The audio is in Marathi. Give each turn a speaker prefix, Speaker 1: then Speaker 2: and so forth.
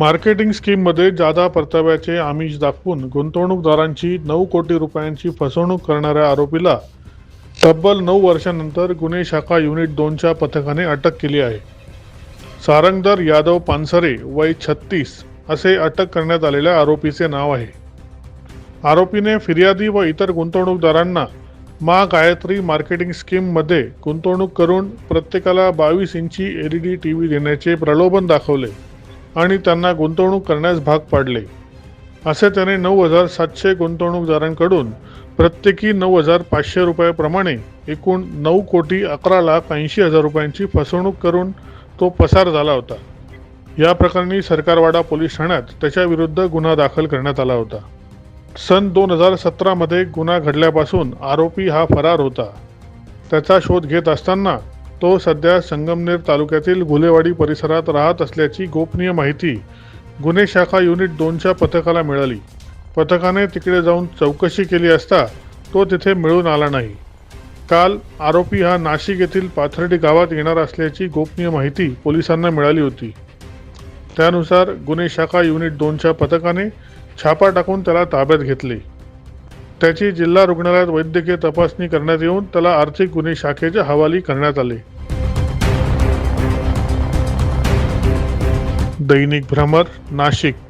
Speaker 1: मार्केटिंग स्कीममध्ये जादा परताव्याचे आमिष दाखवून गुंतवणूकदारांची नऊ कोटी रुपयांची फसवणूक करणाऱ्या आरोपीला तब्बल नऊ वर्षानंतर गुन्हे शाखा युनिट दोनच्या पथकाने अटक केली आहे. सारंगधर यादव पानसरे वय छत्तीस असे अटक करण्यात आलेल्या आरोपीचे नाव आहे. आरोपीने फिर्यादी व इतर गुंतवणूकदारांना मा गायत्री मार्केटिंग स्कीममध्ये गुंतवणूक करून प्रत्येकाला बावीस इंची L E D T V देण्याचे प्रलोभन दाखवले. आणि त्यांना गुंतवणूक करण्यास भाग पाडले. असे त्याने नऊ हजार सातशे गुंतवणूकदारांकडून प्रत्येकी नऊ हजार पाचशे रुपयाप्रमाणे एकूण नऊ कोटी अकरा लाख ऐंशी हजार रुपयांची फसवणूक करून तो पसार झाला होता. या प्रकरणी सरकारवाडा पोलीस ठाण्यात त्याच्याविरुद्ध गुन्हा दाखल करण्यात आला होता. सन दोन हजार सतरामध्ये गुन्हा घडल्यापासून आरोपी हा फरार होता. त्याचा शोध घेत असताना तो सध्या संगमनेर तालुक्यातील घुलेवाडी परिसरात राहत असल्याची गोपनीय माहिती गुन्हे शाखा युनिट दोनच्या पथकाला मिळाली. पथकाने तिकडे जाऊन चौकशी केली असता तो तिथे मिळून आला नाही. काल आरोपी हा नाशिक येथील पाथर्डी गावात येणार असल्याची गोपनीय माहिती पोलिसांना मिळाली होती. त्यानुसार गुन्हे शाखा युनिट दोनच्या पथकाने छापा टाकून त्याला ताब्यात घेतले. त्याची जिल्हा रुग्णालयात वैद्यकीय तपासणी करण्यात येऊन त्याला आर्थिक गुन्हे शाखेच्या हवाली करण्यात आले. दैनिक भ्रमर नाशिक.